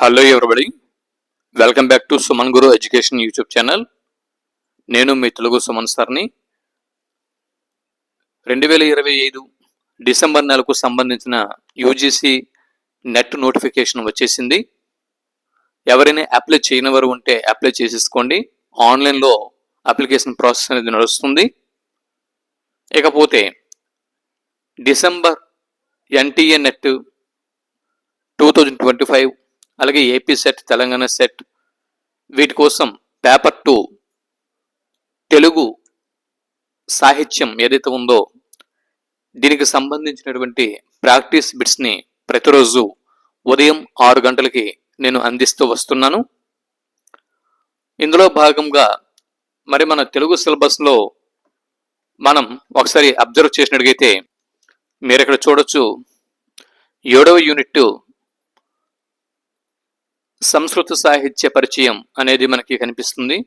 Hello everybody welcome back to Suman Guru education YouTube channel నేను మీ తెలుగు సుమన్ సార్ని. రెండు వేల ఇరవై ఐదు డిసెంబర్ నెలకు సంబంధించిన యూజీసీ నెట్ నోటిఫికేషన్ వచ్చేసింది. ఎవరైనా అప్లై చేయని వారు ఉంటే అప్లై చేసేసుకోండి. ఆన్లైన్లో అప్లికేషన్ ప్రాసెస్ అనేది నడుస్తుంది. ఇకపోతే December NTA NET two thousand twenty five అలాగే ఏపీ సెట్ తెలంగాణ సెట్ వీటి కోసం పేపర్ టూ తెలుగు సాహిత్యం ఏదైతే ఉందో దీనికి సంబంధించినటువంటి ప్రాక్టీస్ బిట్స్ని ప్రతిరోజు ఉదయం ఆరు గంటలకి నేను అందిస్తూ వస్తున్నాను. ఇందులో భాగంగా మరి మన తెలుగు సిలబస్లో మనం ఒకసారి అబ్జర్వ్ చేసినట్టుగైతే మీరు ఇక్కడ చూడొచ్చు ఏడవ యూనిట్ సంస్కృత సాహిత్య పరిచయం అనేది మనకి కనిపిస్తుంది.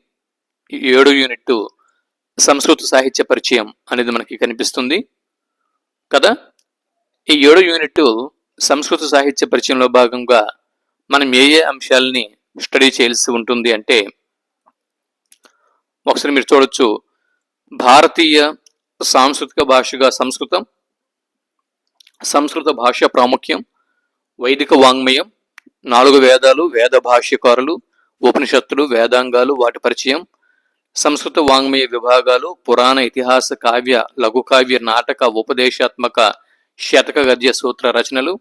ఈ ఏడు యూనిట్ సంస్కృత సాహిత్య పరిచయం అనేది మనకి కనిపిస్తుంది. కదా? ఈ ఏడు యూనిట్ సంస్కృత సాహిత్య పరిచయంలో భాగంగా మనం ఏ ఏ అంశాలని స్టడీ చేయాల్సి ఉంటుంది అంటే ఒకసారి మీరు చూడొచ్చు. భారతీయ సాంస్కృతిక భాషగా సంస్కృతం సంస్కృత భాష ప్రాముఖ్యం వైదిక వాంగ్మయం నాలుగు వేదాలు వేద భాష్యకారులు ఉపనిషత్తులు వేదాంగాలు వాటి పరిచయం సంస్కృత వాంగ్మయ విభాగాలు పురాణ ఇతిహాస కావ్య లఘు కావ్య నాటక ఉపదేశాత్మక శతక గద్య సూత్ర రచనలు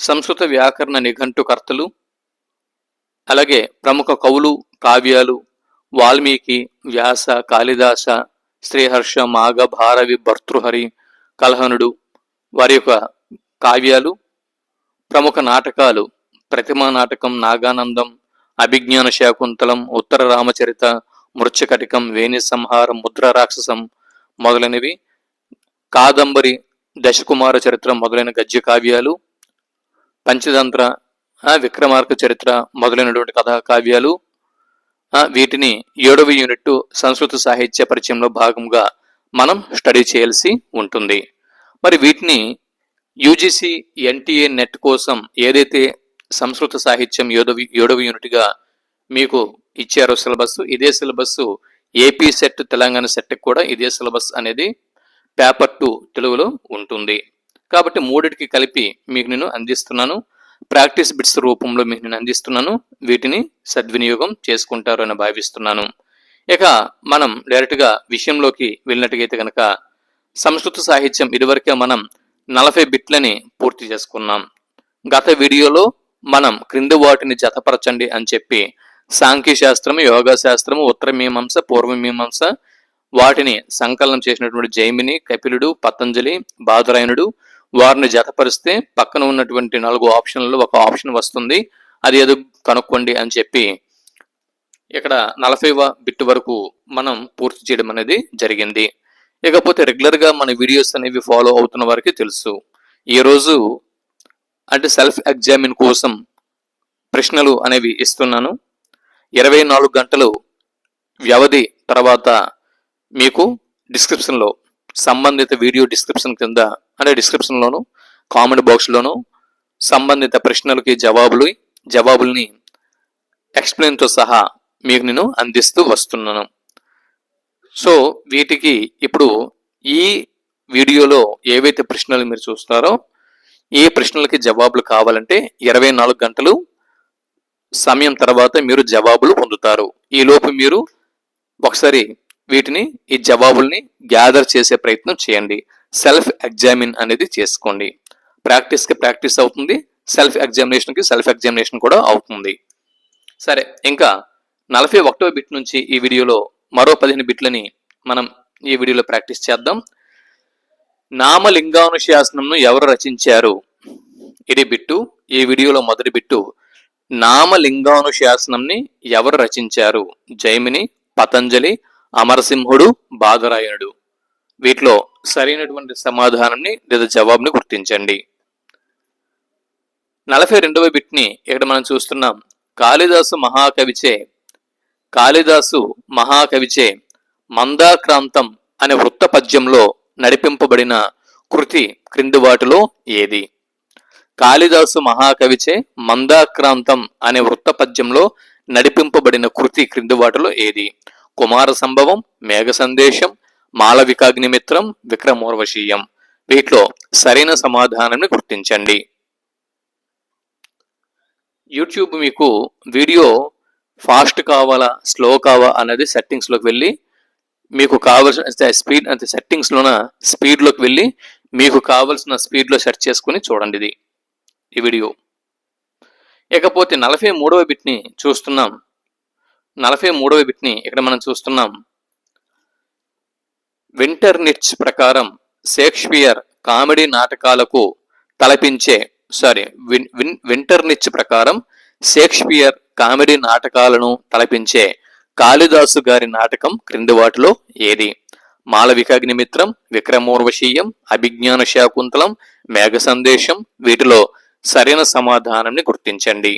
సంస్కృత వ్యాకరణ నిఘంటుకర్తలు అలాగే ప్రముఖ కవులు కావ్యాలు వాల్మీకి వ్యాస కాళిదాస శ్రీహర్ష మాఘ భారవి భర్తృహరి కలహనుడు వారి యొక్క కావ్యాలు ప్రముఖ నాటకాలు ప్రతిమా నాటకం నాగానందం అభిజ్ఞాన శాకుంతలం ఉత్తర రామచరిత మృత్యకటికం వేణి సంహారం ముద్ర రాక్షసం మొదలైనవి. కాదంబరి దశకుమార చరిత్ర మొదలైన గద్య కావ్యాలు. పంచతంత్ర విక్రమార్క చరిత్ర మొదలైనటువంటి కథా కావ్యాలు. వీటిని ఏడవ యూనిట్ సంస్కృత సాహిత్య పరిచయంలో భాగంగా మనం స్టడీ చేయాల్సి ఉంటుంది. మరి వీటిని యూజీసీ ఎన్టీఏ నెట్ కోసం ఏదైతే సంస్కృత సాహిత్యం ఏడవ ఏడవ యూనిట్గా మీకు ఇచ్చారు సిలబస్. ఇదే syllabus AP SET Telangana SET కూడా ఇదే సిలబస్ అనేది పేపర్ టూ తెలుగులో ఉంటుంది. కాబట్టి మూడిటికి కలిపి మీకు నేను అందిస్తున్నాను. ప్రాక్టీస్ బిట్స్ రూపంలో మీకు నేను అందిస్తున్నాను. వీటిని సద్వినియోగం చేసుకుంటారు అని భావిస్తున్నాను. ఇక మనం డైరెక్ట్గా విషయంలోకి వెళ్ళినట్టుగైతే కనుక సంస్కృత సాహిత్యం ఇదివరకే మనం నలభై బిట్లని పూర్తి చేసుకున్నాం. గత వీడియోలో మనం క్రింది వాటిని జతపరచండి అని చెప్పి సాంఖ్య శాస్త్రము యోగా శాస్త్రము ఉత్తర మీమాంస పూర్వ మీమాంస వాటిని సంకలనం చేసినటువంటి జైమిని కపిలుడు పతంజలి బాదరాయణుడు వారిని జతపరిస్తే పక్కన ఉన్నటువంటి నాలుగు ఆప్షన్లలో ఒక ఆప్షన్ వస్తుంది. అది ఏదో కనుక్కోండి అని చెప్పి ఇక్కడ నలభైవ బిట్ వరకు మనం పూర్తి చేయడం అనేది జరిగింది. ఇకపోతే రెగ్యులర్గా మన వీడియోస్ అనేవి ఫాలో అవుతున్న వారికి తెలుసు. ఈరోజు అంటే సెల్ఫ్ ఎగ్జామిన్ కోసం ప్రశ్నలు అనేవి ఇస్తున్నాను. ఇరవై నాలుగు గంటలు వ్యవధి తర్వాత మీకు డిస్క్రిప్షన్లో సంబంధిత వీడియో డిస్క్రిప్షన్ కింద అంటే డిస్క్రిప్షన్లోను కామెంట్ బాక్స్లోను సంబంధిత ప్రశ్నలకి జవాబులు జవాబుల్ని ఎక్స్ప్లెయిన్తో సహా మీకు నేను అందిస్తూ వస్తున్నాను. సో వీటికి ఇప్పుడు ఈ వీడియోలో ఏవైతే ప్రశ్నలు మీరు చూస్తారో ఈ ప్రశ్నలకి జవాబులు కావాలంటే ఇరవై నాలుగు గంటలు సమయం తర్వాత మీరు జవాబులు పొందుతారు. ఈ లోపు మీరు ఒకసారి వీటిని ఈ జవాబుల్ని గ్యాదర్ చేసే ప్రయత్నం చేయండి. సెల్ఫ్ ఎగ్జామిన్ అనేది చేసుకోండి. ప్రాక్టీస్కి ప్రాక్టీస్ అవుతుంది. సెల్ఫ్ ఎగ్జామినేషన్కి సెల్ఫ్ ఎగ్జామినేషన్ కూడా అవుతుంది. సరే ఇంకా నలభై ఒకటో బిట్ నుంచి ఈ వీడియోలో మరో పదిహేను బిట్లని మనం ఈ వీడియోలో ప్రాక్టీస్ చేద్దాం. నామలింగానుశాసనంను ఎవరు రచించారు? ఇది బిట్టు. ఈ వీడియోలో మొదటి బిట్టు. నామలింగానుశాసనంని ఎవరు రచించారు? జైమిని పతంజలి అమరసింహుడు బాదరాయణుడు వీటిలో సరైనటువంటి సమాధానాన్ని లేదా జవాబుని గుర్తించండి. నలభై రెండవ బిట్ని ఇక్కడ మనం చూస్తున్నాం. కాళిదాసు మహాకవిచే కాళిదాసు మహాకవిచే మందాక్రాంతం అనే వృత్త పద్యంలో నడిపింపబడిన కృతి క్రింది వాటిలో ఏది? కాళిదాసు మహాకవిచే మందాక్రాంతం అనే వృత్తపద్యంలో నడిపింపబడిన కృతి క్రింది వాటిలో ఏది? కుమార సంభవం మేఘ సందేశం మాలవికాగ్నిమిత్రం విక్రమోర్వశీయం. వీటిలో సరైన సమాధానాన్ని గుర్తించండి. యూట్యూబ్ మీకు వీడియో ఫాస్ట్ కావాలా స్లో కావా అనేది సెట్టింగ్స్లోకి వెళ్ళి మీకు కావలసిన స్పీడ్ అంటే సెట్టింగ్స్లోన స్పీడ్లోకి వెళ్ళి మీకు కావలసిన స్పీడ్లో సెర్చ్ చేసుకుని చూడండి ఇది ఈ వీడియో ఇకపోతే నలభై మూడవ బిట్ని చూస్తున్నాం. నలభై మూడవ బిట్ని ఇక్కడ మనం చూస్తున్నాం. వింటర్ నిట్స్ ప్రకారం షేక్స్పియర్ కామెడీ నాటకాలకు తలపించే sorry win win winter niche ప్రకారం షేక్స్పియర్ కామెడీ నాటకాలను తలపించే కాళిదాసు గారి నాటకం క్రింది వాటిలో ఏది? మాలవికాగ్నిమిత్రం విక్రమోర్వశీయం అభిజ్ఞాన శాకుంతలం మేఘ సందేశం వీటిలో సరైన సమాధానాన్ని గుర్తించండి.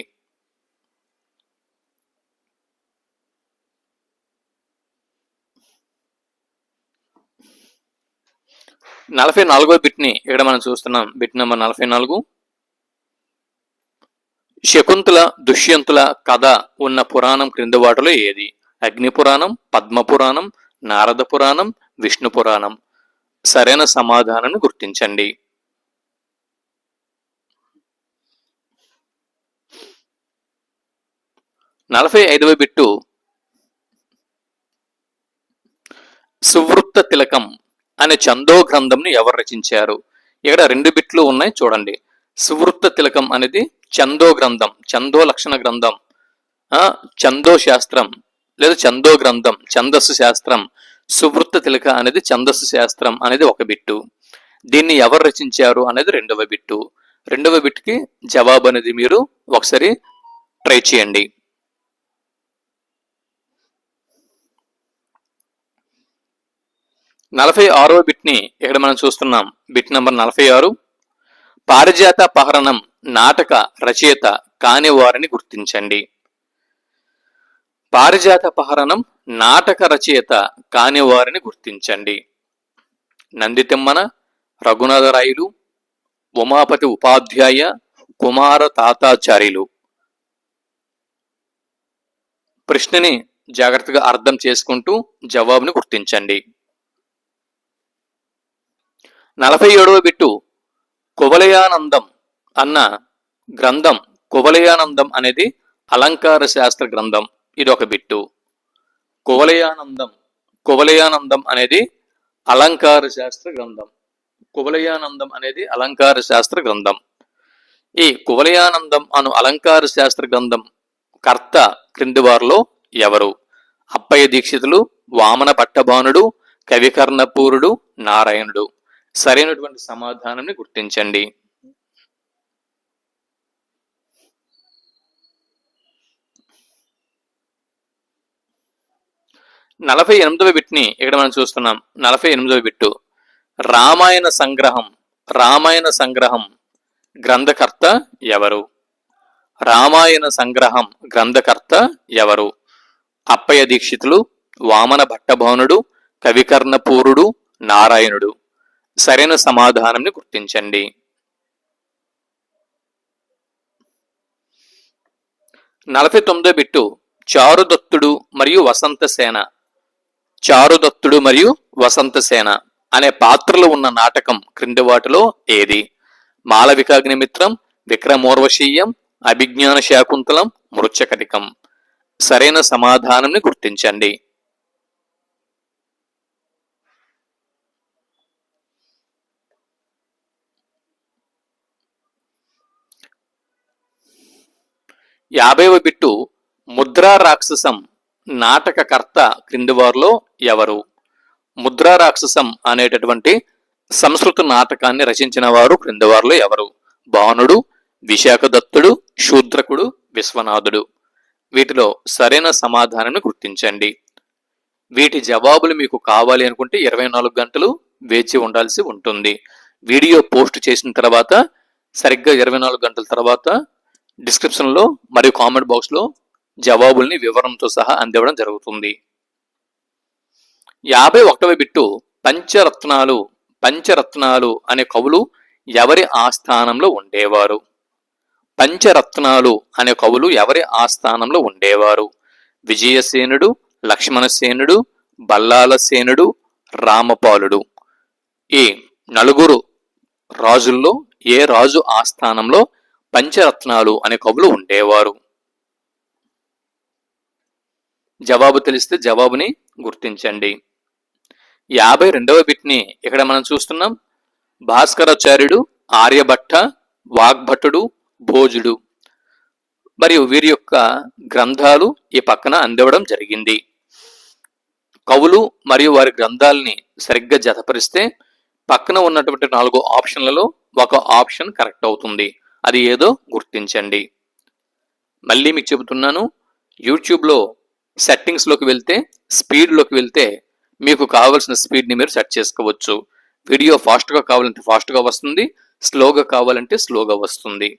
నలభై నాలుగో బిట్ని ఇక్కడ మనం చూస్తున్నాం. బిట్ నెంబర్ నలభై నాలుగు. శకుంతల దుష్యంతుల కథ ఉన్న పురాణం క్రింది వాటిలో ఏది? అగ్ని పురాణం పద్మ పురాణం నారద పురాణం విష్ణు పురాణం సరైన సమాధానాన్ని గుర్తించండి. నలభై ఐదవ బిట్టు. సువృత్త తిలకం అనే చందో గ్రంథంని ఎవరు రచించారు? ఇక్కడ రెండు బిట్లు ఉన్నాయి చూడండి. సువృత్త తిలకం అనేది చందో గ్రంథం చందో లక్షణ గ్రంథం. ఆ చందో శాస్త్రం. లేదా చందో గ్రంథం ఛందస్సు శాస్త్రం సువృత్త తిలక అనేది ఛందస్సు శాస్త్రం అనేది ఒక బిట్టు. దీన్ని ఎవరు రచించారు అనేది రెండవ బిట్టు. రెండవ బిట్కి జవాబు అనేది మీరు ఒకసారి ట్రై చేయండి. నలభై ఆరో బిట్ని ఇక్కడ మనం చూస్తున్నాం. బిట్ నంబర్ నలభై ఆరు. పారిజాత పహరణం నాటక రచయిత కాని వారిని గుర్తించండి. పారిజాత పహరణం నాటక రచయిత కాని వారిని గుర్తించండి. నందితిమ్మన రఘునాథరాయులు ఉమాపతి ఉపాధ్యాయ కుమార తాతాచార్యులు. ప్రశ్నని జాగ్రత్తగా అర్థం చేసుకుంటూ జవాబుని గుర్తించండి. నలభై ఏడవ బిట్టు కువలయానందం అన్న గ్రంథం కువలయానందం అనేది అలంకార శాస్త్ర గ్రంథం. ఇది ఒక బిట్టు. కువలయానందం. కువలయానందం అనేది అలంకార శాస్త్ర గ్రంథం. కువలయానందం అనేది అలంకార శాస్త్ర గ్రంథం. ఈ కువలయానందం అను అలంకార శాస్త్ర గ్రంథం కర్త క్రింది వారిలో ఎవరు? అప్పయ్య దీక్షితులు వామన పట్టభానుడు కవికర్ణపూరుడు నారాయణుడు. సరైనటువంటి సమాధానాన్ని గుర్తించండి. నలభై ఎనిమిదవ బిట్ని ఇక్కడ మనం చూస్తున్నాం. నలభై ఎనిమిదవ బిట్టు. రామాయణ సంగ్రహం రామాయణ సంగ్రహం గ్రంథకర్త ఎవరు? రామాయణ సంగ్రహం గ్రంథకర్త ఎవరు? అప్పయ్య దీక్షితులు వామన భట్టభవనుడు కవికర్ణపూరుడు నారాయణుడు. సరైన సమాధానంని గుర్తించండి. నలభై తొమ్మిదో బిట్టు. చారుదత్తుడు మరియు వసంతసేన చారుదత్తుడు మరియు వసంతసేన అనే పాత్రలు ఉన్న నాటకం క్రింది వాటిలో ఏది? మాలవికాగ్నిమిత్రం విక్రమోర్వశీయం అభిజ్ఞాన శాకుంతలం మృచ్చకటికం సరైన సమాధానంని గుర్తించండి. యాభైవ బిట్టు ముద్రా రాక్షసం నాటకకర్త క్రింది వారిలో ఎవరు? ముద్రారాక్షసం అనేటటువంటి సంస్కృత నాటకాన్ని రచించిన వారు క్రింది వారిలో ఎవరు? బాణుడు విశాఖదత్తుడు శూద్రకుడు విశ్వనాథుడు. వీటిలో సరైన సమాధానాన్ని గుర్తించండి. వీటి జవాబులు మీకు కావాలి అనుకుంటే ఇరవై నాలుగు గంటలు వేచి ఉండాల్సి ఉంటుంది. వీడియో పోస్ట్ చేసిన తర్వాత సరిగ్గా ఇరవై నాలుగు గంటల తర్వాత డిస్క్రిప్షన్లో మరియు కామెంట్ బాక్స్లో జవాబుల్ని వివరంతో సహా అందివ్వడం జరుగుతుంది. యాభై ఒకటవ బిట్టు పంచరత్నాలు పంచరత్నాలు అనే కవులు ఎవరి ఆస్థానంలో ఉండేవారు? పంచరత్నాలు అనే కవులు ఎవరి ఆస్థానంలో ఉండేవారు? విజయసేనుడు లక్ష్మణసేనుడు బల్లాలసేనుడు రామపాలుడు. ఈ నలుగురు రాజుల్లో ఏ రాజు ఆస్థానంలో పంచరత్నాలు అనే కవులు ఉండేవారు? జవాబు తెలిస్తే జవాబుని గుర్తించండి. యాభై రెండవ బిట్ని ఇక్కడ మనం చూస్తున్నాం. భాస్కరాచార్యుడు ఆర్యభట్ట వాగ్భటుడు భోజుడు. మరియు వీరి యొక్క గ్రంథాలు ఈ పక్కన అందివ్వడం జరిగింది. కవులు మరియు వారి గ్రంథాలని సరిగ్గా జతపరిస్తే పక్కన ఉన్నటువంటి నాలుగు ఆప్షన్లలో ఒక ఆప్షన్ కరెక్ట్ అవుతుంది. అది ఏదో గుర్తించండి. మళ్ళీ మీకు చెబుతున్నాను యూట్యూబ్లో సెట్టింగ్స్లోకి వెళ్తే స్పీడ్లోకి వెళ్తే మీకు కావాల్సిన స్పీడ్ని మీరు సెట్ చేసుకోవచ్చు. వీడియో ఫాస్ట్గా కావాలంటే ఫాస్ట్గా వస్తుంది స్లోగా కావాలంటే స్లోగా వస్తుంది.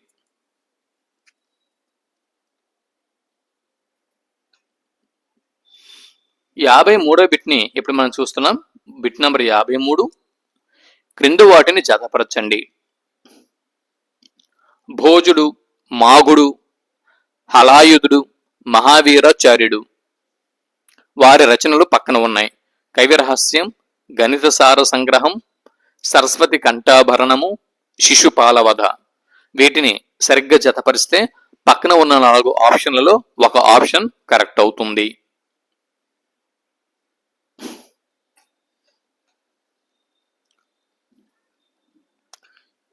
యాభై మూడో బిట్ని ఇప్పుడు మనం చూస్తున్నాం. బిట్ నెంబర్ యాభై మూడు. క్రింద వాటిని జతపరచండి. భోజుడు మాగుడు హలాయుధుడు మహావీరాచార్యుడు. వారి రచనలు పక్కన ఉన్నాయి. కవిరహస్యం గణిత సార సంగ్రహం సరస్వతి కంఠాభరణము శిశుపాలవధ వీటిని సరిగ్గా జతపరిస్తే పక్కన ఉన్న నాలుగు ఆప్షన్లలో ఒక ఆప్షన్ కరెక్ట్ అవుతుంది.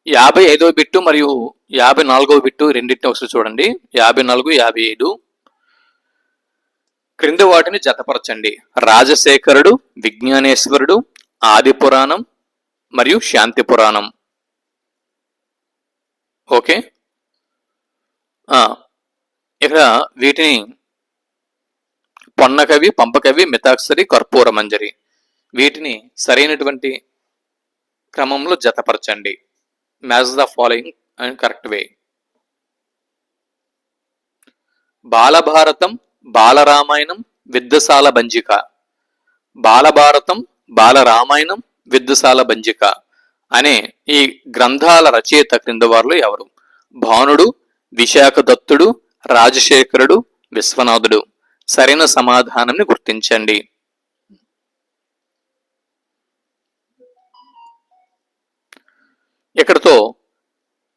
యాభై ఐదవ బిట్టు మరియు యాభై నాలుగవ బిట్టు రెండింటిని ఒకసారి చూడండి. యాభై నాలుగు యాభై ఐదు క్రింది వాటిని జతపరచండి. రాజశేఖరుడు విజ్ఞానేశ్వరుడు ఆది పురాణం మరియు శాంతి పురాణం ఓకే ఇక్కడ వీటిని పొన్నకవి పంపకవి మితాక్షరి కర్పూర మంజరి వీటిని సరైనటువంటి క్రమంలో జతపరచండి. Match the following and correct way Balabharatam Balaramayanam Viddhasalabhanjika Balabharatam Balaramayanam Viddhasalabhanjika అనే ఈ గ్రంథాల రచయిత క్రింద వారు ఎవరు? భానుడు విశాఖదత్తుడు రాజశేఖరుడు విశ్వనాథుడు. సరైన సమాధానాన్ని గుర్తించండి. ఇక్కడతో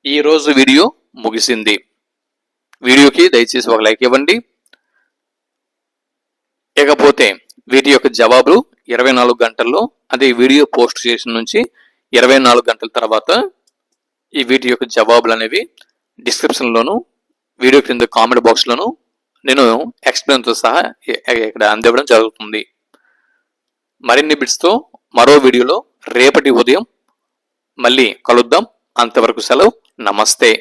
ఈరోజు వీడియో ముగిసింది. వీడియోకి దయచేసి ఒక లైక్ ఇవ్వండి. ఇకపోతే వీటి యొక్క జవాబులు ఇరవై నాలుగు గంటల్లో అదే వీడియో పోస్ట్ చేసిన నుంచి ఇరవై నాలుగు గంటల తర్వాత ఈ వీటి యొక్క జవాబులు అనేవి డిస్క్రిప్షన్లోను వీడియో క్రింద కామెంట్ బాక్స్లోను నేను ఎక్స్ప్లెయిన్తో సహా ఇక్కడ అందివ్వడం జరుగుతుంది. మరిన్ని బిట్స్తో మరో వీడియోలో రేపటి ఉదయం మళ్ళీ కలుద్దాం. అంతవరకు సెలవు. నమస్తే.